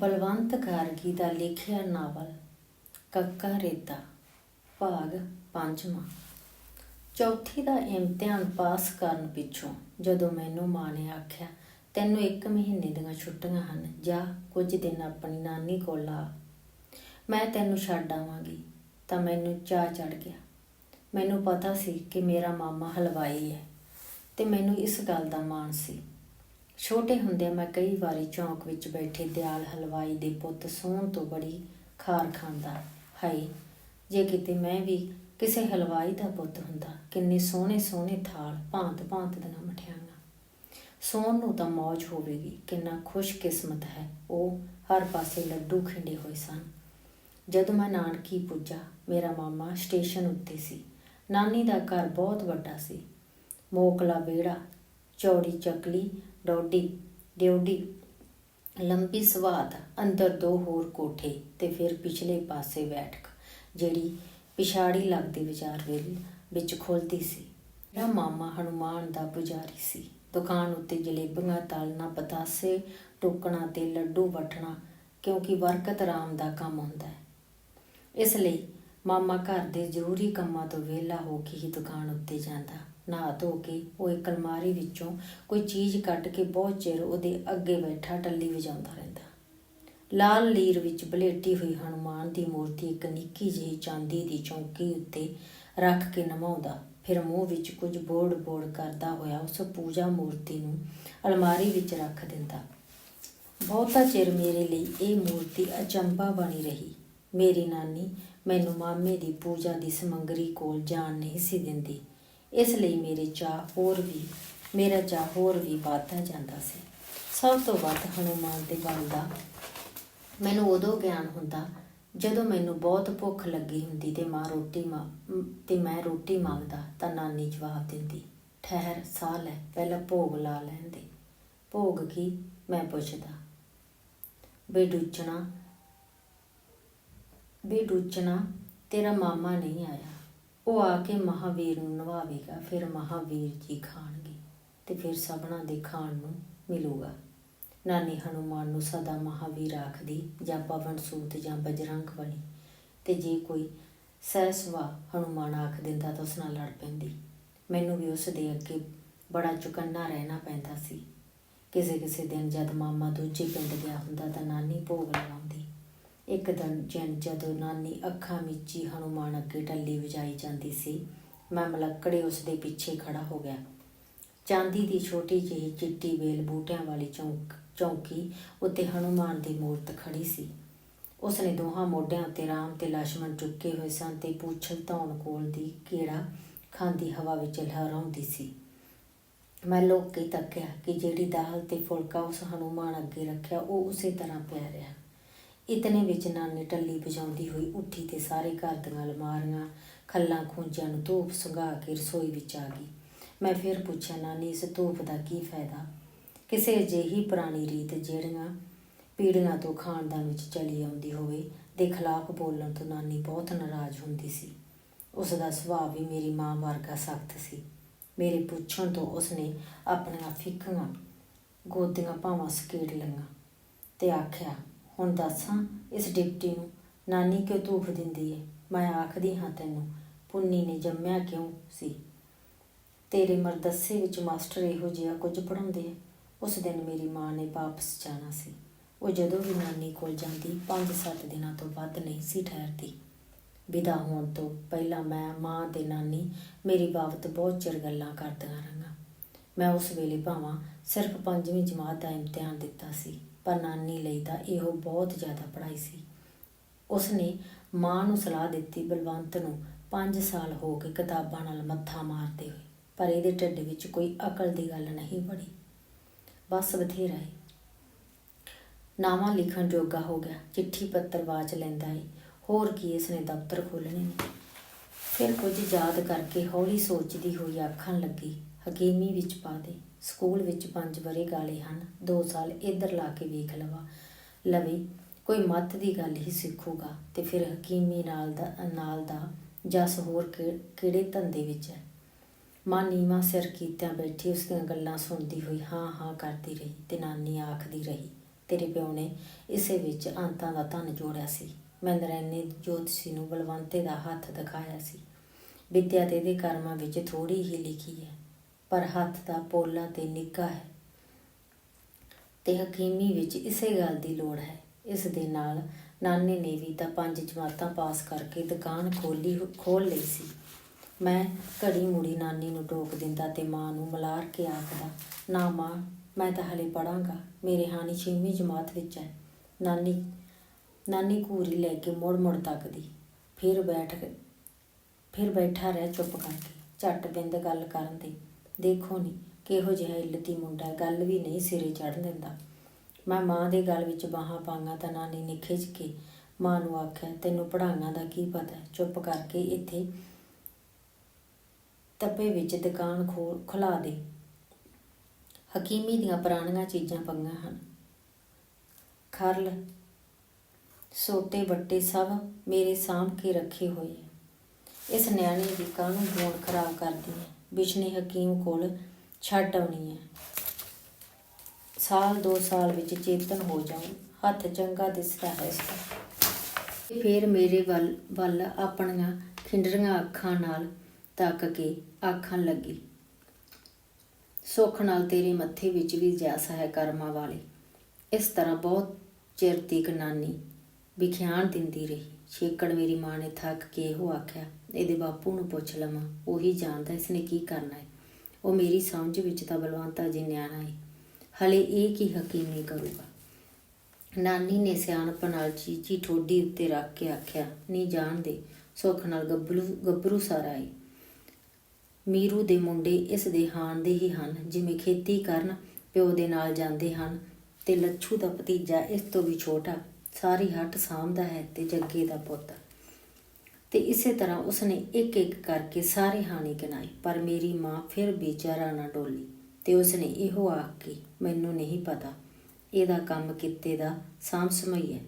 ਬਲਵੰਤ ਗਾਰਗੀ ਦਾ ਲਿਖਿਆ ਨਾਵਲ ਕੱਕਾ ਰੇਤਾ, ਭਾਗ ਪੰਜਵਾਂ। ਚੌਥੀ ਦਾ ਇਮਤਿਹਾਨ ਪਾਸ ਕਰਨ ਪਿੱਛੋਂ ਜਦੋਂ ਮੈਨੂੰ ਮਾਂ ਨੇ ਆਖਿਆ, ਤੈਨੂੰ ਇੱਕ ਮਹੀਨੇ ਦੀਆਂ ਛੁੱਟੀਆਂ ਹਨ, ਜਾ, ਕੁਝ ਦਿਨ ਆਪਣੀ ਨਾਨੀ ਕੋਲ ਆ। ਮੈਂ ਤੈਨੂੰ ਛੱਡ ਆਵਾਂਗੀ। ਤਾਂ ਮੈਨੂੰ ਚਾਹ ਚੜ ਗਿਆ। ਮੈਨੂੰ ਪਤਾ ਸੀ ਕਿ ਮੇਰਾ ਮਾਮਾ ਹਲਵਾਈ ਹੈ ਤੇ ਮੈਨੂੰ ਇਸ ਗੱਲ ਦਾ ਮਾਣ ਸੀ। ਛੋਟੇ ਹੁੰਦਿਆਂ ਮੈਂ ਕਈ ਵਾਰੀ ਚੌਂਕ ਵਿੱਚ ਬੈਠੇ ਦਿਆਲ ਹਲਵਾਈ ਦੇ ਪੁੱਤ ਸੌਣ ਤੋਂ ਬੜੀ ਖਾਰ ਖਾਂਦਾ। ਹਾਏ, ਜੇ ਕਿਤੇ ਮੈਂ ਵੀ ਕਿਸੇ ਹਲਵਾਈ ਦਾ ਪੁੱਤ ਹੁੰਦਾ, ਕਿੰਨੇ ਸੋਹਣੇ ਸੋਹਣੇ ਥਾਲ ਭਾਂਤ ਭਾਂਤ ਦੀਆਂ ਮਠਿਆਈਆਂ। ਸੋਹਣ ਨੂੰ ਤਾਂ ਮौज ਹੋਵੇਗੀ, ਕਿੰਨਾ ਖੁਸ਼ਕਿਸਮਤ ਹੈ, ਉਹ ਹਰ ਪਾਸੇ ਲੱਡੂ ਖਿੰਡੇ ਹੋਏ ਸਨ। ਜਦੋਂ ਮੈਂ ਨਾਨਕੀ ਪੁੱਜਾ, ਮੇਰਾ ਮਾਮਾ ਸਟੇਸ਼ਨ ਉੱਤੇ ਸੀ। ਨਾਨੀ ਦਾ ਘਰ ਬਹੁਤ ਵੱਡਾ ਸੀ। ਮੋਕਲਾ ਵਿਹੜਾ ਚੌੜੀ ਚਕਲੀ, ਡੋਡੀ ਡਿਉਡੀ ਲੰਬੀ ਸਵਾਦ, ਅੰਦਰ ਦੋ ਹੋਰ ਕੋਠੇ ਤੇ ਫਿਰ ਪਿਛਲੇ ਪਾਸੇ ਬੈਠਕ, ਜਿਹੜੀ ਪਿਛਾੜੀ ਲੱਗਦੀ ਵਿਚਾਰ ਵੇਲ ਵਿੱਚ ਖੁੱਲਦੀ ਸੀ। ਮੇਰਾ ਮਾਮਾ ਹਨੂਮਾਨ ਦਾ ਪੁਜਾਰੀ ਸੀ। ਦੁਕਾਨ ਉੱਤੇ ਜਲੇਬੀਆਂ, ਤਾਲਣਾ, ਪਤਾਸੇ, ਟੋਕਣਾ ਤੇ ਲੱਡੂ ਵਟਣਾ, ਕਿਉਂਕਿ ਬਰਕਤ ਰਾਮ ਦਾ ਕੰਮ ਹੁੰਦਾ ਹੈ। ਇਸ ਲਈ ਮਾਮਾ ਘਰ ਦੇ ਜ਼ਰੂਰੀ ਕੰਮਾਂ ਤੋਂ ਵਿਹਲਾ ਹੋ ਕੇ ਹੀ ਦੁਕਾਨ ਉੱਤੇ ਜਾਂਦਾ। ਨਹਾ ਧੋ ਕੇ ਉਹ ਇੱਕ ਅਲਮਾਰੀ ਵਿੱਚੋਂ ਕੋਈ ਚੀਜ਼ ਕੱਢ ਕੇ ਬਹੁਤ ਚਿਰ ਉਹਦੇ ਅੱਗੇ ਬੈਠਾ ਟੱਲੀ ਵਜਾਉਂਦਾ ਰਹਿੰਦਾ। ਲਾਲ ਲੀਰ ਵਿੱਚ ਬਲੇਟੀ ਹੋਈ ਹਨੂਮਾਨ ਦੀ ਮੂਰਤੀ ਇੱਕ ਨਿੱਕੀ ਜਿਹੀ ਚਾਂਦੀ ਦੀ ਚੌਂਕੀ ਉੱਤੇ ਰੱਖ ਕੇ ਨਮਾਉਂਦਾ। ਫਿਰ ਮੂੰਹ ਵਿੱਚ ਕੁਝ ਬੋੜ ਬੋੜ ਕਰਦਾ ਹੋਇਆ ਉਸ ਪੂਜਾ ਮੂਰਤੀ ਨੂੰ ਅਲਮਾਰੀ ਵਿੱਚ ਰੱਖ ਦਿੰਦਾ। ਬਹੁਤਾ ਚਿਰ ਮੇਰੇ ਲਈ ਇਹ ਮੂਰਤੀ ਅਚੰਭਾ ਬਣੀ ਰਹੀ। ਮੇਰੀ ਨਾਨੀ ਮੈਨੂੰ ਮਾਮੇ ਦੀ ਪੂਜਾ ਦੀ ਸਮੰਗਰੀ ਕੋਲ ਜਾਣ ਨਹੀਂ ਸੀ ਦਿੰਦੀ। ਇਸ ਲਈ ਮੇਰੇ ਚਾਹ ਹੋਰ ਵੀ, ਮੇਰਾ ਚਾਹ ਹੋਰ ਵੀ ਵੱਧਦਾ ਜਾਂਦਾ ਸੀ। ਸਭ ਤੋਂ ਵੱਧ ਹਨੂਮਾਨ ਦੇ ਬਲ ਦਾ ਮੈਨੂੰ ਉਦੋਂ ਗਿਆਨ ਹੁੰਦਾ ਜਦੋਂ ਮੈਨੂੰ ਬਹੁਤ ਭੁੱਖ ਲੱਗੀ ਹੁੰਦੀ ਤੇ ਮਾਂ ਰੋਟੀ ਮਾਂ, ਤੇ ਮੈਂ ਰੋਟੀ ਮੰਗਦਾ ਤਾਂ ਨਾਨੀ ਜਵਾਬ ਦਿੰਦੀ, ਠਹਿਰ, ਸਾਹ ਲੈ, ਪਹਿਲਾਂ ਭੋਗ ਲਾ ਲੈਣ ਦੇ ਭੋਗ ਕੀ? ਮੈਂ ਪੁੱਛਦਾ। ਬੇਡੂਚਣਾ ਬੇਡੂਚਣਾ, ਤੇਰਾ ਮਾਮਾ ਨਹੀਂ ਆਇਆ। ਉਹ ਆ ਕੇ ਮਹਾਵੀਰ ਨੂੰ ਨਵਾਵੇਗਾ, ਫਿਰ ਮਹਾਵੀਰ ਜੀ ਖਾਣਗੇ ਤੇ ਫਿਰ ਸਭਨਾਂ ਦੇ ਖਾਣ ਨੂੰ ਮਿਲੂਗਾ। ਨਾਨੀ ਹਨੂਮਾਨ ਨੂੰ ਸਦਾ ਮਹਾਵੀਰ ਆਖਦੀ, ਜਾਂ ਪਵਨ ਸੂਤ ਜਾਂ ਬਜਰੰਗ ਬਲੀ, ਤੇ ਜੇ ਕੋਈ ਸਹਿਸਵਾ ਹਨੂਮਾਨ ਆਖ ਦਿੰਦਾ ਤਾਂ ਉਸ ਨਾਲ ਲੜ ਪੈਂਦੀ। ਮੈਨੂੰ ਵੀ ਉਸ ਦੇ ਅੱਗੇ ਬੜਾ ਚੁਕੰਨਾ ਰਹਿਣਾ ਪੈਂਦਾ ਸੀ। ਕਿਸੇ ਕਿਸੇ ਦਿਨ ਜਦ ਮਾਮਾ ਦੂਜੇ ਪਿੰਡ ਗਿਆ ਹੁੰਦਾ ਤਾਂ ਨਾਨੀ ਭੋਗ ਲਗਾਉਂਦੀ। ਇੱਕ ਦਿਨ ਜਨ ਜਦੋਂ ਨਾਨੀ ਅੱਖਾਂ ਵਿੱਚ ਹੀ ਹਨੂਮਾਨ ਅੱਗੇ ਢੱਲੀ ਵਜਾਈ ਜਾਂਦੀ ਸੀ, ਮੈਂ ਮਲੱਕੜੇ ਉਸ ਦੇ ਪਿੱਛੇ ਖੜਾ ਹੋ ਗਿਆ। ਚਾਂਦੀ ਦੀ ਛੋਟੀ ਜਿਹੀ ਚਿੱਟੀ ਵੇਲ ਬੂਟਿਆਂ ਵਾਲੀ ਚੌਂਕ, ਚੌਂਕੀ ਉੱਤੇ ਹਨੂਮਾਨ ਦੀ ਮੂਰਤ ਖੜੀ ਸੀ। ਉਸ ਨੇ ਦੋਹਾਂ ਮੋਢਿਆਂ ਉੱਤੇ ਰਾਮ ਤੇ ਲక్ష్మణ ਚੁੱਕੇ ਹੋਏ ਸਨ ਤੇ ਪੂਛਲ ਧੌਣ ਕੋਲ ਦੀ ਕੀੜਾ ਖਾਂਦੀ ਹਵਾ ਵਿੱਚ ਲਹਿਰਾਉਂਦੀ ਸੀ। ਮੈਂ ਲੋਕ ਕੇ ਤੱਕਿਆ ਕਿ ਜਿਹੜੀ ਦਾਲ ਤੇ ਫੁਲਕਾ ਉਸ ਹਨੂਮਾਨ ਅੱਗੇ ਰੱਖਿਆ, ਉਹ ਉਸੇ ਤਰ੍ਹਾਂ ਪਿਆ ਰਿਹਾ। ਇਤਨੇ ਵਿੱਚ ਨਾਨੀ ਟੱਲੀ ਵਜਾਉਂਦੀ ਹੋਈ ਉੱਠੀ ਤੇ ਸਾਰੇ ਘਰ ਦੀਆਂ ਅਲਮਾਰੀਆਂ, ਖੱਲਾਂ ਖੂੰਜਾਂ ਨੂੰ ਧੂਪ ਸੰਘਾ ਕੇ ਰਸੋਈ ਵਿੱਚ ਆ ਗਈ। ਮੈਂ ਫਿਰ ਪੁੱਛਿਆ, ਨਾਨੀ, ਇਸ ਧੂਪ ਦਾ ਕੀ ਫਾਇਦਾ? ਕਿਸੇ ਅਜਿਹੀ ਪੁਰਾਣੀ ਰੀਤ ਜਿਹੜੀਆਂ ਪੀੜ੍ਹੀਆਂ ਤੋਂ ਖਾਨਦਾਨ ਵਿੱਚ ਚਲੀ ਆਉਂਦੀ ਹੋਵੇ, ਦੇ ਖਿਲਾਫ ਬੋਲਣ ਤੋਂ ਨਾਨੀ ਬਹੁਤ ਨਾਰਾਜ਼ ਹੁੰਦੀ ਸੀ। ਉਸ ਦਾ ਸੁਭਾਅ ਵੀ ਮੇਰੀ ਮਾਂ ਵਰਗਾ ਸਖਤ ਸੀ। ਮੇਰੇ ਪੁੱਛਣ ਤੋਂ ਉਸਨੇ ਆਪਣੀਆਂ ਫਿੱਕੀਆਂ ਗੋਦੀਆਂ ਭਾਵਾਂ ਸਕੇੜ ਲਈਆਂ ਤੇ ਆਖਿਆ ਹੁਣ ਦੱਸਾਂ ਇਸ ਡਿਪਟੀ ਨੂੰ, ਨਾਨੀ ਕਿਉਂ ਧੂਫ ਦਿੰਦੀ ਏ? ਮੈਂ ਆਖਦੀ ਹਾਂ ਤੈਨੂੰ, ਪੁੰਨੀ ਨੇ ਜੰਮਿਆ ਕਿਉਂ ਸੀ? ਤੇਰੇ ਮਰਦੱਸੇ ਵਿੱਚ ਮਾਸਟਰ ਇਹੋ ਜਿਹਾ ਕੁਝ ਪੜਾਉਂਦੇ ਆ। ਉਸ ਦਿਨ ਮੇਰੀ ਮਾਂ ਨੇ ਵਾਪਸ ਜਾਣਾ ਸੀ। ਉਹ ਜਦੋਂ ਵੀ ਨਾਨੀ ਕੋਲ ਜਾਂਦੀ 5-7 ਦਿਨਾਂ ਤੋਂ ਵੱਧ ਨਹੀਂ ਸੀ ਠਹਿਰਦੀ। ਵਿਦਾ ਹੋਣ ਤੋਂ ਪਹਿਲਾਂ ਮੈਂ ਮਾਂ ਤੇ ਨਾਨੀ ਮੇਰੀ ਬਾਬਤ ਬਹੁਤ ਚਿਰ ਗੱਲਾਂ ਕਰਦੀਆਂ ਰਹੀਆਂ। ਮੈਂ ਉਸ ਵੇਲੇ ਭਾਵਾਂ ਸਿਰਫ ਪੰਜਵੀਂ ਜਮਾਤ ਦਾ ਇਮਤਿਹਾਨ ਦਿੱਤਾ ਸੀ। ਪਰ ਨਾਨੀ ਲਈ ਤਾਂ ਇਹੋ ਬਹੁਤ ਜ਼ਿਆਦਾ ਪੜ੍ਹਾਈ ਸੀ। ਉਸ ਨੇ ਮਾਂ ਨੂੰ ਸਲਾਹ ਦਿੱਤੀ ਬਲਵੰਤ ਨੂੰ 5 ਸਾਲ ਹੋ ਕੇ ਕਿਤਾਬਾਂ ਨਾਲ ਮੱਥਾ ਮਾਰਦੇ ਹੋਏ, ਪਰ ਇਹਦੇ ਢਿੱਡ ਵਿੱਚ ਕੋਈ ਅਕਲ ਦੀ ਗੱਲ ਨਹੀਂ ਬਣੀ ਬਸ ਬਥੇਰਾ ਹੈ ਨਾਵਾਂ ਲਿਖਣ ਜੋਗਾ ਹੋ ਗਿਆ, ਚਿੱਠੀ ਪੱਤਰ ਵਾਚ ਲੈਂਦਾ ਹੈ ਹੋਰ ਕੀ ਇਸ ਨੇ ਦਫ਼ਤਰ ਖੋਲਣੇ ਨੇ। ਫਿਰ ਕੁਝ ਯਾਦ ਕਰਕੇ ਹੌਲੀ ਸੋਚਦੀ ਹੋਈ ਆਖਣ ਲੱਗੀ, ਹਕੀਮੀ ਵਿੱਚ ਪਾ ਦੇ। ਸਕੂਲ ਵਿੱਚ ਪੰਜ ਬਰੇ ਗਾਲੇ ਹਨ 2 ਸਾਲ ਇੱਧਰ ਲਾ ਕੇ ਵੇਖ ਲਵਾ। ਲਵੇ, ਕੋਈ ਮੱਤ ਦੀ ਗੱਲ ਹੀ ਸਿੱਖੂਗਾ ਤੇ ਫਿਰ ਹਕੀਮੀ ਨਾਲ ਦਾ ਨਾਲ ਦਾ ਜਸ ਹੋਰ ਕਿਹੜੇ ਧੰਦੇ ਵਿੱਚ ਹੈ? ਮਾਂ ਨੀਵਾ ਸਿਰ ਕੀਤਿਆਂ ਬੈਠੀ ਉਸ ਦੀਆਂ ਗੱਲਾਂ ਸੁਣਦੀ ਹੋਈ ਹਾਂ ਹਾਂ ਕਰਦੀ ਰਹੀ ਤੇ ਨਾਨੀ ਆਖਦੀ ਰਹੀ, ਤੇਰੇ ਪਿਓ ਨੇ ਇਸੇ ਵਿੱਚ ਅੰਤਾਂ ਦਾ ਧਨ ਜੋੜਿਆ ਸੀ। ਮੈਂ ਨਰੈਣੇ ਜੋਤਸ਼ੀ ਨੂੰ ਬਲਵੰਤੇ ਦਾ ਹੱਥ ਦਿਖਾਇਆ ਸੀ। ਵਿਦਿਆ ਤੇ ਇਹਦੇ ਕਰਮਾਂ ਵਿੱਚ ਥੋੜੀ ਹੀ ਲਿਖੀ ਹੈ। ਪਰ ਹੱਥ ਦਾ ਪੋਲਾ ਤੇ ਨਿੱਘਾ ਹੈ। ਤੇ ਹਕੀਮੀ ਵਿੱਚ ਇਸੇ ਗੱਲ ਦੀ ਲੋੜ ਹੈ। ਇਸ ਦੇ ਨਾਲ ਨਾਨੇ ਨੇ ਵੀ ਤਾਂ ਪੰਜ ਜਮਾਤਾਂ ਪਾਸ ਕਰਕੇ ਦੁਕਾਨ ਖੋਲੀ ਖੋਲ ਲਈ ਸੀ। ਮੈਂ ਘੜੀ ਮੁੜੀ ਨਾਨੀ ਨੂੰ ਟੋਕ ਦਿੰਦਾ ਤੇ ਮਾਂ ਨੂੰ ਮਲਾਰ ਕੇ ਆਖਦਾ, ਨਾ ਮਾਂ, ਮੈਂ ਤਾਂ ਹਲੇ ਪੜਾਂਗਾ ਮੇਰੇ ਹਾਨੀ ਛੇਵੀਂ ਜਮਾਤ ਵਿੱਚ ਹੈ। ਨਾਨੀ ਨਾਨੀ ਘੂਰੀ ਲੈ ਕੇ ਮੁੜ ਮੁੜ ਤੱਕਦੀ। ਫਿਰ ਬੈਠ ਫਿਰ ਬੈਠਾ ਰਹਿ ਚੁੱਪ ਕਰਕੇ, ਝੱਟ ਬਿੰਦ ਗੱਲ ਕਰਨ ਦੇ ਦੇਖੋ ਨਹੀਂ ਕਿਹੋ ਜਿਹਾ ਇਲਤੀ ਮੁੰਡਾ ਗੱਲ ਵੀ ਨਹੀਂ ਸਿਰੇ ਚੜ੍ਹਨ ਦਿੰਦਾ ਮੈਂ ਮਾਂ ਦੇ ਗਲ ਵਿੱਚ ਬਾਹਾਂ ਪਾਂਗਾ ਤਾਂ ਨਾਨੀ ਨੇ ਖਿੱਚ ਕੇ ਮਾਂ ਨੂੰ ਆਖਿਆ, ਤੈਨੂੰ ਪੜਾਈਆਂ ਦਾ ਕੀ ਪਤਾ ਚੁੱਪ ਕਰਕੇ ਇੱਥੇ ਤੱਪੇ ਵਿੱਚ ਦੁਕਾਨ ਖੋਲ ਖੁਲਾ ਦੇ। ਹਕੀਮੀ ਦੀਆਂ ਪੁਰਾਣੀਆਂ ਚੀਜ਼ਾਂ ਪਈਆਂ ਹਨ। ਖਰਲ ਸੋਟੇ ਵੱਟੇ ਸਭ ਮੇਰੇ ਸਾਂਭ ਕੇ ਰੱਖੇ ਹੋਏ ਹੈ। ਇਸ ਨਿਆਣੇ ਦੀ ਕਾਹਨੂੰ ਬੋਣ ਖਰਾਬ ਕਰਦੀ ਹੈ? ਬਿਸ਼ਨੇ ਹਕੀਮ ਕੋਲ ਛੱਡ ਆਉਣੀ ਹੈ। ਸਾਲ ਦੋ ਸਾਲ ਵਿੱਚ ਚੇਤਨ ਹੋ ਜਾਊ, ਹੱਥ ਚੰਗਾ ਦਿਸਦਾ ਹੈ ਇਸਦਾ ਤੇ ਫਿਰ ਮੇਰੇ ਵੱਲ ਵੱਲ ਆਪਣੀਆਂ ਖਿੰਡਰੀਆਂ ਅੱਖਾਂ ਨਾਲ ਤੱਕ ਕੇ ਆਖਣ ਲੱਗੀ। ਸੁੱਖ ਨਾਲ ਤੇਰੇ ਮੱਥੇ ਵਿੱਚ ਵੀ ਜਾਸ ਹੈ ਕਰਮਾਂ ਵਾਲੇ। ਇਸ ਤਰ੍ਹਾਂ ਬਹੁਤ ਚਿਰ ਤੀਕ ਨਾਨੀ ਵਿਖਿਆਨ ਦਿੰਦੀ ਰਹੀ। ਛੇਕੜ ਮੇਰੀ ਮਾਂ ਨੇ ਥੱਕ ਕੇ ਇਹੋ ਆਖਿਆ ਇਹਦੇ ਬਾਪੂ ਨੂੰ ਪੁੱਛ ਲਵਾਂ, ਉਹੀ ਜਾਣਦਾ ਇਸਨੇ ਕੀ ਕਰਨਾ ਹੈ। ਉਹ ਮੇਰੀ ਸਮਝ ਵਿੱਚ ਤਾਂ ਬਲਵੰਤਾ ਜੀ ਨਿਆਣਾ ਹੈ। ਹਲੇ ਇਹ ਕੀ ਹਕੀਮੀ ਕਰੂਗਾ? ਨਾਨੀ ਨੇ ਸਿਆਣਪ ਨਾਲ ਚੀਚੀ ਠੋਡੀ ਉੱਤੇ ਰੱਖ ਕੇ ਆਖਿਆ ਨਹੀਂ ਜਾਣਦੇ ਸੁੱਖ ਨਾਲ ਗੱਭਰੂ ਗੱਭਰੂ ਸਾਰਾ ਏ। ਮੀਰੂ ਦੇ ਮੁੰਡੇ ਇਸ ਦੇ ਹਾਨ ਦੇ ਹੀ ਹਨ, ਜਿਵੇਂ ਖੇਤੀ ਕਰਨ ਪਿਓ ਦੇ ਨਾਲ ਜਾਂਦੇ ਹਨ ਤੇ ਲੱਛੂ ਦਾ ਭਤੀਜਾ ਇਸ ਤੋਂ ਵੀ ਛੋਟਾ, ਸਾਰੀ ਹੱਟ ਸਾਂਭਦਾ ਹੈ ਤੇ ਜੱਗੇ ਦਾ ਪੁੱਤ। ਤੇ ਇਸੇ ਤਰ੍ਹਾਂ ਉਸਨੇ ਇੱਕ ਇੱਕ ਕਰਕੇ ਸਾਰੇ ਹਾਣੀ ਗਿਣਾਏ ਪਰ ਮੇਰੀ ਮਾਂ ਫਿਰ ਬੇਚਾਰਾ ਨਾ ਡੋਲੀ ਤੇ ਉਸਨੇ ਇਹੋ ਆਖ ਕੇ, ਮੈਨੂੰ ਨਹੀਂ ਪਤਾ, ਇਹਦਾ ਕੰਮ ਕਿੱਤੇ ਦਾ ਸਾਂਭ ਸਮਈ ਹੈ।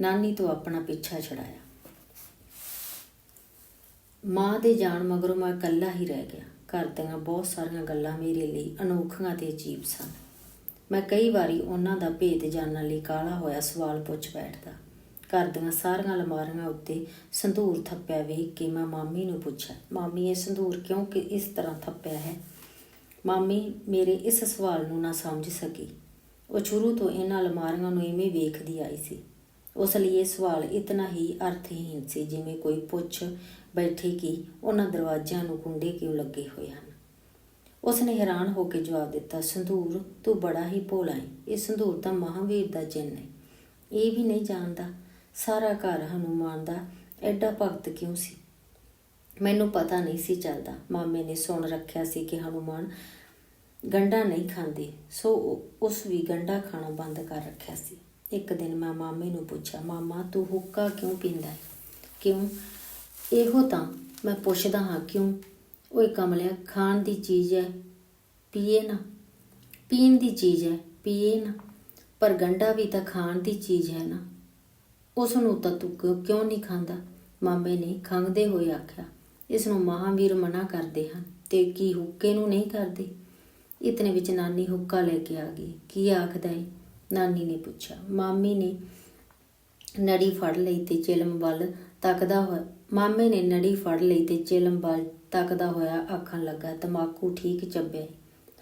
ਨਾਨੀ ਤੋਂ ਆਪਣਾ ਪਿੱਛਾ ਛੜਾਇਆ ਮਾਂ ਦੇ ਜਾਣ ਮਗਰੋਂ ਮੈਂ ਇਕੱਲਾ ਹੀ ਰਹਿ ਗਿਆ। ਘਰ ਦੀਆਂ ਬਹੁਤ ਸਾਰੀਆਂ ਗੱਲਾਂ ਮੇਰੇ ਲਈ ਅਨੋਖੀਆਂ ਤੇ ਅਜੀਬ ਸਨ। ਮੈਂ ਕਈ ਵਾਰੀ ਉਹਨਾਂ ਦਾ ਭੇਦ ਜਾਣਨ ਲਈ ਕਾਲਾ ਹੋਇਆ ਸਵਾਲ ਪੁੱਛ ਬੈਠਦਾ। ਘਰ ਦੀਆਂ ਸਾਰੀਆਂ ਅਲਮਾਰੀਆਂ ਉੱਤੇ ਸੰਧੂਰ ਥੱਪਿਆ ਵੇਖ ਕੇ ਮੈਂ ਮਾਮੀ ਨੂੰ ਪੁੱਛਿਆ, ਮਾਮੀ, ਇਹ ਸੰਧੂਰ ਕਿਉਂ ਕਿ ਇਸ ਤਰ੍ਹਾਂ ਥੱਪਿਆ ਹੈ? ਮਾਮੀ ਮੇਰੇ ਇਸ ਸਵਾਲ ਨੂੰ ਨਾ ਸਮਝ ਸਕੀ। ਉਹ ਸ਼ੁਰੂ ਤੋਂ ਇਹਨਾਂ ਅਲਮਾਰੀਆਂ ਨੂੰ ਇਵੇਂ ਵੇਖਦੀ ਆਈ ਸੀ। ਉਸ ਲਈ ਇਹ ਸਵਾਲ ਇਤਨਾ ਹੀ ਅਰਥਹੀਨ ਸੀ ਜਿਵੇਂ ਕੋਈ ਪੁੱਛ ਬੈਠੇ ਕਿ ਉਹਨਾਂ ਦਰਵਾਜ਼ਿਆਂ ਨੂੰ ਕੁੰਡੇ ਕਿਉਂ ਲੱਗੇ ਹੋਏ ਹਨ। ਉਸ ਨੇ ਹੈਰਾਨ ਹੋ ਕੇ ਜਵਾਬ ਦਿੱਤਾ, ਸੰਧੂਰ, ਤੂੰ ਬੜਾ ਹੀ ਭੋਲਾ ਹੈ। ਇਹ ਸੰਧੂਰ ਤਾਂ ਮਹਾਵੀਰ ਦਾ ਚਿੰਨ੍ਹ ਹੈ। ਇਹ ਵੀ ਨਹੀਂ ਜਾਣਦਾ। ਸਾਰਾ ਘਰ ਹਨੂਮਾਨ ਦਾ ਐਡਾ ਭਗਤ ਕਿਉਂ ਸੀ? ਮੈਨੂੰ ਪਤਾ ਨਹੀਂ ਸੀ ਚੱਲਦਾ। ਮਾਮੇ ਨੇ ਸੁਣ ਰੱਖਿਆ ਸੀ ਕਿ ਹਨੂਮਾਨ ਗੰਡਾ ਨਹੀਂ ਖਾਂਦੇ, ਸੋ ਉਸ ਵੀ ਗੰਡਾ ਖਾਣਾ ਬੰਦ ਕਰ ਰੱਖਿਆ ਸੀ। ਇੱਕ ਦਿਨ ਮੈਂ ਮਾਮੇ ਨੂੰ ਪੁੱਛਿਆ, ਮਾਮਾ, ਤੂੰ ਹੁੱਕਾ ਕਿਉਂ ਪੀਂਦਾ ਹੈ? ਕਿਉਂ? ਇਹੋ ਤਾਂ ਮੈਂ ਪੁੱਛਦਾ ਹਾਂ, ਕਿਉਂ? ਓਏ ਕਮਲਿਆ, ਖਾਣ ਦੀ ਚੀਜ਼ ਹੈ ਪੀਏ ਨਾ। ਪੀਣ ਦੀ ਚੀਜ਼ ਹੈ ਪੀਏ ਨਾ। ਪਰ ਗੰਡਾ ਵੀ ਤਾਂ ਖਾਣ ਦੀ ਚੀਜ਼ ਹੈ ਨਾ। ਉਸ ਨੂੰ ਤਾਂ ਤੂੰ ਕਿਉਂ ਨਹੀਂ ਖਾਂਦਾ? ਮਾਮੇ ਨੇ ਖੰਗਦੇ ਹੋਏ ਆਖਿਆ ਇਸ ਨੂੰ ਮਹਾਵੀਰ ਮਨਾ ਕਰਦੇ ਹਨ ਤੇ ਕੀ ਹੁੱਕੇ ਨੂੰ ਨਹੀਂ ਕਰਦੇ? ਇਤਨੇ ਵਿੱਚ ਨਾਨੀ ਹੁੱਕਾ ਲੈ ਕੇ ਆ ਗਈ। ਕੀ ਆਖਦਾ ਏ? ਨਾਨੀ ਨੇ ਪੁੱਛਿਆ। ਮਾਮੀ ਨੇ ਨੜੀ ਫੜ ਲਈ ਤੇ ਚਿਲਮ ਵੱਲ ਤੱਕਦਾ ਹੋਇਆ ਮਾਮੇ ਨੇ ਨੜੀ ਫੜ ਲਈ ਤੇ ਚਿਲਮ ਵੱਲ ਤੱਕਦਾ ਹੋਇਆ ਆਖਣ ਲੱਗਾ, ਤਮਾਕੂ ਠੀਕ ਚੱਬਿਆ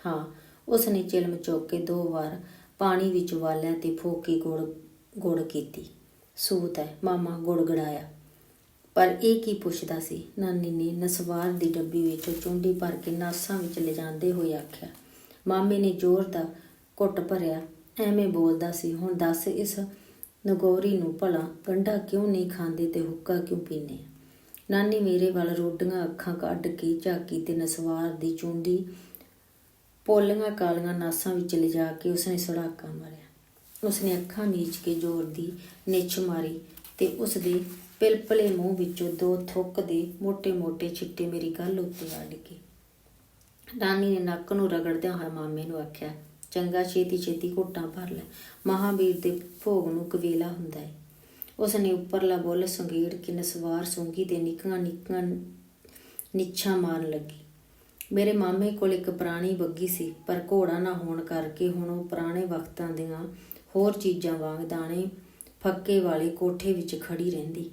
ਹਾਂ। ਉਸ ਨੇ ਚਿਲਮ ਚੁੱਕ ਕੇ ਦੋ ਵਾਰ ਪਾਣੀ ਵਿੱਚ ਵਾਲਿਆ ਤੇ ਫੋਕੀ ਗੁੜ ਗੁੜ ਕੀਤੀ। ਸੂਤ ਹੈ, ਮਾਮਾ ਗੁੜਗੜਾਇਆ। ਪਰ ਇਹ ਕੀ ਪੁੱਛਦਾ ਸੀ? ਨਾਨੀ ਨੇ ਨਸਵਾਰ ਦੀ ਡੱਬੀ ਵਿੱਚੋਂ ਚੁੰਡੀ ਭਰ ਕੇ ਨਾਸਾਂ ਵਿੱਚ ਲਿਜਾਂਦੇ ਹੋਏ ਆਖਿਆ, ਮਾਮੇ ਨੇ ਜ਼ੋਰ ਦਾ ਘੁੱਟ ਭਰਿਆ, ਐਵੇਂ ਬੋਲਦਾ ਸੀ, ਹੁਣ ਦੱਸ ਇਸ ਨਗੋਰੀ ਨੂੰ ਭਲਾ ਗੰਢਾ ਕਿਉਂ ਨਹੀਂ ਖਾਂਦੇ ਤੇ ਹੁੱਕਾ ਕਿਉਂ ਪੀਨੇ ਨਾਨੀ ਮੇਰੇ ਵੱਲ ਰੋਡੀਆਂ ਅੱਖਾਂ ਕੱਢ ਕੇ ਝਾਕੀ ਤੇ ਨਸਵਾਰ ਦੀ ਚੁੰਡੀ ਪੋਲੀਆਂ ਕਾਲੀਆਂ ਨਾਸਾਂ ਵਿੱਚ ਲਿਜਾ ਕੇ ਉਸਨੇ ਸੁੜਾਕਾ ਮਾਰਿਆ। ਉਸਨੇ ਅੱਖਾਂ ਮੀਚ ਕੇ ਜ਼ੋਰ ਦੀ ਨਿੱਛ ਮਾਰੀ ਤੇ ਉਸਦੇ ਪਿਲਪਲੇ ਮੂੰਹ ਵਿੱਚੋਂ ਦੋ ਥੁੱਕ ਦੇ ਮੋٹے-ਮੋٹے ਛਿੱਟੇ ਮੇਰੀ ਗੱਲ ਉੱਤੇ ਆ ਡਿੱਗੇ। ਰਾਨੀ ਨੇ ਨੱਕ ਨੂੰ ਰਗੜਦਿਆਂ ਹੋਇਆ ਮਾਮੇ ਨੂੰ ਆਖਿਆ, ਚੰਗਾ ਛੇਤੀ ਛੇਤੀ ਘੋਟਾਂ ਭਰ ਲੈ। ਮਹਾਵੀਰ ਦੇ ਭੋਗ ਨੂੰ ਕਵੇਲਾ ਹੁੰਦਾ ਹੈ ਉਸਨੇ ਉੱਪਰਲਾ ਬੁੱਲ ਸੰਗੀੜ ਕੇ ਨਸਵਾਰ ਸੂੰਗੀ ਦੇ ਨਿੱਕੀਆਂ ਨਿੱਕੀਆਂ ਨਿੱਛਾ ਮਾਰਨ ਲੱਗੀ। ਮੇਰੇ ਮਾਮੇ ਕੋਲ ਇੱਕ ਪੁਰਾਣੀ ਬੱਗੀ ਸੀ, ਪਰ ਘੋੜਾ ਨਾ ਹੋਣ ਕਰਕੇ ਹੁਣ ਉਹ ਪੁਰਾਣੇ ਵਕਤਾਂ ਦੀਆਂ ਹੋਰ ਚੀਜ਼ਾਂ ਵਾਂਗ ਦਾਣੇ ਫੱਕੇ ਵਾਲੇ ਕੋਠੇ ਵਿੱਚ ਖੜੀ ਰਹਿੰਦੀ।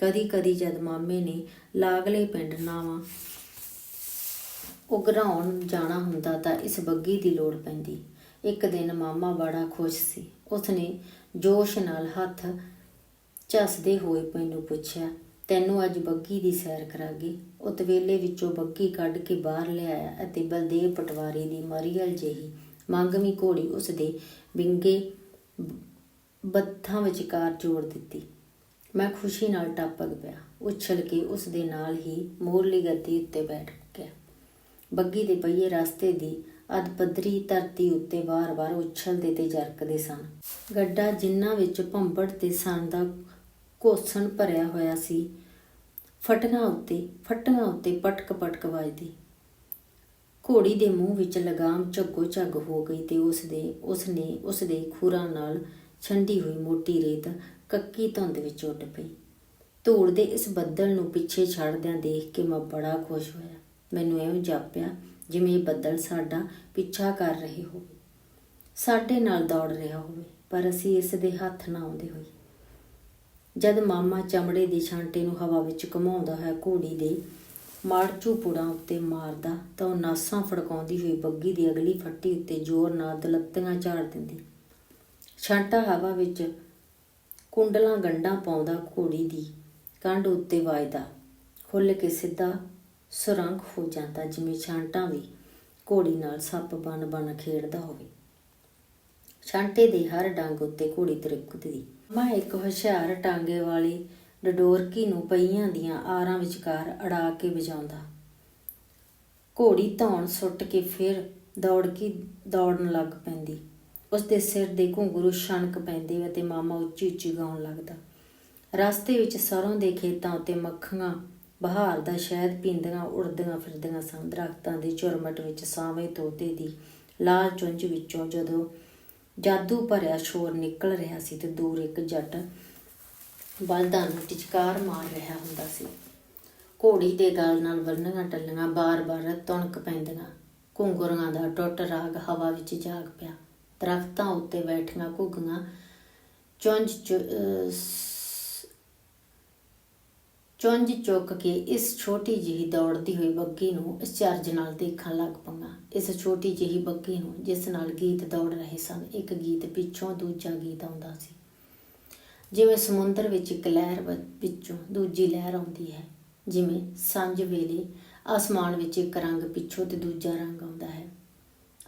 ਕਦੀ ਕਦੀ ਜਦ ਮਾਮੇ ਨੇ ਲਾਗਲੇ ਪਿੰਡ ਨਾਵਾਂ ਉਗਰਾਉਣ ਜਾਣਾ ਹੁੰਦਾ ਤਾਂ ਇਸ ਬੱਗੀ ਦੀ ਲੋੜ ਪੈਂਦੀ। ਇੱਕ ਦਿਨ ਮਾਮਾ ਬੜਾ ਖੁਸ਼ ਸੀ। ਉਸਨੇ ਜੋਸ਼ ਨਾਲ ਹੱਥ ਝੱਸਦੇ ਹੋਏ ਮੈਨੂੰ ਪੁੱਛਿਆ, ਤੈਨੂੰ ਅੱਜ ਬੱਗੀ ਦੀ ਸੈਰ ਕਰਾਂਗੀ? ਉਹ ਤਵੇਲੇ ਵਿੱਚੋਂ ਬੱਗੀ ਕੱਢ ਕੇ ਬਾਹਰ ਲਿਆਇਆ ਅਤੇ ਬਲਦੇਵ ਪਟਵਾਰੀ ਦੀ ਮਰੀਅਲ ਜਿਹੀ ਮੰਗਵੀਂ ਘੋੜੀ ਉਸਦੇ ਵਿੰਗੇ ਬੱਥਾਂ ਵਿਚਕਾਰ ਜੋੜ ਦਿੱਤੀ। ਮੈਂ ਖੁਸ਼ੀ ਨਾਲ ਟਪਕ ਪਿਆ। ਉਛਲ ਕੇ ਉਸ ਦੇ ਨਾਲ ਹੀ ਮੋਰਲੀ ਗੱਦੀ ਉੱਤੇ ਬੈਠ ਗਿਆ। ਬੱਗੀ ਦੇ ਪਹੀਏ ਰਸਤੇ ਦੀ ਅਧ ਪੱਧਰੀ ਧਰਤੀ ਉੱਤੇ ਵਾਰ-ਵਾਰ ਉਛਲਦੇ ਤੇ ਜਰਕਦੇ ਸਨ। ਗੱਡਾ ਜਿੰਨਾ ਵਿੱਚ ਭੰਬੜ ਤੇ ਸਣ ਦਾ ਘੋਸਣ ਭਰਿਆ ਹੋਇਆ ਸੀ ਫਟਣਾ ਉੱਤੇ ਫਟੀਆਂ ਉੱਤੇ ਪਟਕ ਪਟਕ ਵੱਜਦੀ। ਘੋੜੀ ਦੇ ਮੂੰਹ ਵਿੱਚ ਲਗਾਮ ਝੱਗੋ ਝੱਗ ਹੋ ਗਈ ਤੇ ਉਸ ਦੇ ਉਸ ਨੇ ਉਸ ਦੇ ਖੁਰਾਂ ਨਾਲ ਛੰਡੀ ਹੋਈ ਮੋਟੀ ਰੇਤ ਕੱਕੀ ਧੁੰਦ ਵਿੱਚ ਉੱਡ ਪਈ। ਧੂੜ ਦੇ ਇਸ ਬੱਦਲ ਨੂੰ ਪਿੱਛੇ ਛੱਡਦਿਆਂ ਦੇਖ ਕੇ ਮੈਂ ਬੜਾ ਖੁਸ਼ ਹੋਇਆ। ਮੈਨੂੰ ਐਵੇਂ ਜਾਪਿਆ ਜਿਵੇਂ ਇਹ ਬੱਦਲ ਸਾਡਾ ਪਿੱਛਾ ਕਰ ਰਹੇ ਹੋਵੇ, ਸਾਡੇ ਨਾਲ ਦੌੜ ਰਿਹਾ ਹੋਵੇ, ਪਰ ਅਸੀਂ ਇਸ ਦੇ ਹੱਥ ਨਾ ਆਉਂਦੇ ਹੋਏ। ਜਦ ਮਾਮਾ ਚਮੜੇ ਦੀ ਛਾਂਟੇ ਨੂੰ ਹਵਾ ਵਿੱਚ ਘੁਮਾਉਂਦਾ ਹੈ ਘੋੜੀ ਦੇ ਮਾਰਚੂ ਪੁੜਾਂ ਉੱਤੇ ਮਾਰਦਾ ਤਾਂ ਉਹ ਨਾਸਾਂ ਫੜਕਾਉਂਦੀ ਹੋਈ ਬੱਗੀ ਦੀ ਅਗਲੀ ਫੱਟੀ ਉੱਤੇ ਜ਼ੋਰ ਨਾਲ ਦਲੱਤੀਆਂ ਝਾੜ ਦਿੰਦੀ। ਛਾਂਟਾ ਹਵਾ ਵਿੱਚ ਕੁੰਡਲਾਂ ਗੰਢਾਂ ਪਾਉਂਦਾ ਘੋੜੀ ਦੀ ਕੰਡ ਉੱਤੇ ਵਾਜਦਾ। ਖੁੱਲ ਕੇ ਸਿੱਧਾ ਸੁਰੰਗ ਹੋ ਜਾਂਦਾ, ਜਿਵੇਂ ਛਾਂਟਾਂ ਵੀ ਘੋੜੀ ਨਾਲ ਸੱਪ ਬਣ ਬਣ ਖੇਡਦਾ ਹੋਵੇ। ਛਾਂਟੇ ਦੇ ਹਰ ਡੰਗ ਉੱਤੇ ਘੋੜੀ ਤਿਰਕਦੀ। ਮਾਂ ਇੱਕ ਹੁਸ਼ਿਆਰ ਟਾਂਗੇ ਵਾਲੀ ਡਡੋਰਕੀ ਨੂੰ ਪਈਆਂ ਦੀਆਂ ਆਰਾਂ ਵਿਚਕਾਰ ਅੜਾ ਕੇ ਵਜਾਉਂਦਾ। ਘੋੜੀ ਧੌਣ ਸੁੱਟ ਕੇ ਫਿਰ ਦੌੜ ਕੇ ਦੌੜਨ ਲੱਗ ਪੈਂਦੀ। ਉਸ ਦੇ ਸਿਰ ਦੇ ਘੁੰਗਰੂ ਛਣਕ ਪੈਂਦੇ ਅਤੇ ਮਾਮਾ ਉੱਚੀ ਉੱਚੀ ਗਾਉਣ ਲੱਗਦਾ। ਰਸਤੇ ਵਿੱਚ ਸਰੋਂ ਦੇ ਖੇਤਾਂ ਉੱਤੇ ਮੱਖੀਆਂ ਬਹਾਰ ਦਾ ਸ਼ਹਿਦ ਪੀਂਦੀਆਂ, ਉੜਦੀਆਂ ਫਿਰਦੀਆਂ ਸਨ। ਦਰਖਤਾਂ ਦੀ ਝੁਰਮਟ ਵਿੱਚ ਸਾਵੇਂ ਤੋਤੇ ਦੀ ਲਾਲ ਚੁੰਝ ਵਿੱਚੋਂ ਜਦੋਂ ਜਾਦੂ ਭਰਿਆ ਸ਼ੋਰ ਨਿਕਲ ਰਿਹਾ ਸੀ ਤੇ ਦੂਰ ਇੱਕ ਜੱਟ ਬਲਦਾਂ ਨੂੰ ਟਿਚਕਾਰ ਮਾਰ ਰਿਹਾ ਹੁੰਦਾ ਸੀ। ਘੋੜੀ ਦੇ ਗਲ ਨਾਲ ਬੰਨੀਆਂ ਟੱਲੀਆਂ ਬਾਰ-ਬਾਰ ਤੁਣਕ ਪੈਂਦੀਆਂ। ਘੁੰਗਰਾਂ ਦਾ ਟੁੱਟ ਰਾਗ ਹਵਾ ਵਿੱਚ ਜਾਗ ਪਿਆ। ਦਰਖਤਾਂ ਉੱਤੇ ਬੈਠੀਆਂ ਘੁੱਗੀਆਂ ਚੁੰਝ ਚ- ਚੁੰਝ ਚੁੱਕ ਕੇ ਇਸ ਛੋਟੀ ਜਿਹੀ ਦੌੜਦੀ ਹੋਈ ਬੱਗੀ ਨੂੰ ਅਚਰਜ ਨਾਲ ਦੇਖਣ ਲੱਗ ਪਈਆਂ। ਇਸ ਛੋਟੀ ਜਿਹੀ ਬੱਗੀ ਨੂੰ ਜਿਸ ਨਾਲ ਗੀਤ ਦੌੜ ਰਹੇ ਸਨ, ਇੱਕ ਗੀਤ ਪਿੱਛੋਂ ਦੂਜਾ ਗੀਤ ਆਉਂਦਾ ਸੀ। ਜਿਵੇਂ ਸਮੁੰਦਰ ਵਿੱਚ ਇੱਕ ਲਹਿਰ ਵ- ਵਿੱਚੋਂ ਦੂਜੀ ਲਹਿਰ ਆਉਂਦੀ ਹੈ, ਜਿਵੇਂ ਸਾਂਝ ਵੇਲੇ ਆਸਮਾਨ ਵਿੱਚ ਇੱਕ ਰੰਗ ਪਿੱਛੋਂ ਤੇ ਦੂਜਾ ਰੰਗ ਆਉਂਦਾ ਹੈ।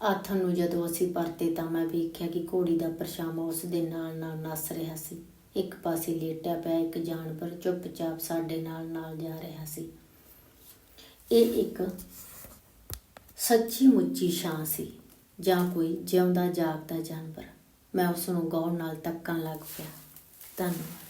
ਆਥਣ ਨੂੰ ਜਦੋਂ ਅਸੀਂ ਪਰਤੇ ਤਾਂ ਮੈਂ ਵੇਖਿਆ ਕਿ ਘੋੜੀ ਦਾ ਪਰਛਾਵਾਂ ਉਸ ਦੇ ਨਾਲ ਨਾਲ ਨੱਸ ਰਿਹਾ ਸੀ। ਇੱਕ ਪਾਸੇ ਲੇਟਿਆ ਪਿਆ, ਇੱਕ ਜਾਨਵਰ ਚੁੱਪਚਾਪ ਸਾਡੇ ਨਾਲ ਨਾਲ ਜਾ ਰਿਹਾ ਸੀ। ਇਹ ਇੱਕ ਸੱਚੀ ਮੁੱਚੀ ਛਾਂ ਸੀ, ਜਾਂ ਕੋਈ ਜਿਉਂਦਾ ਜਾਗਦਾ ਜਾਨਵਰ। ਮੈਂ ਉਸ ਨੂੰ ਗੌਰ ਨਾਲ ਤੱਕਣ ਲੱਗ ਪਿਆ। ਧੰਨਵਾਦ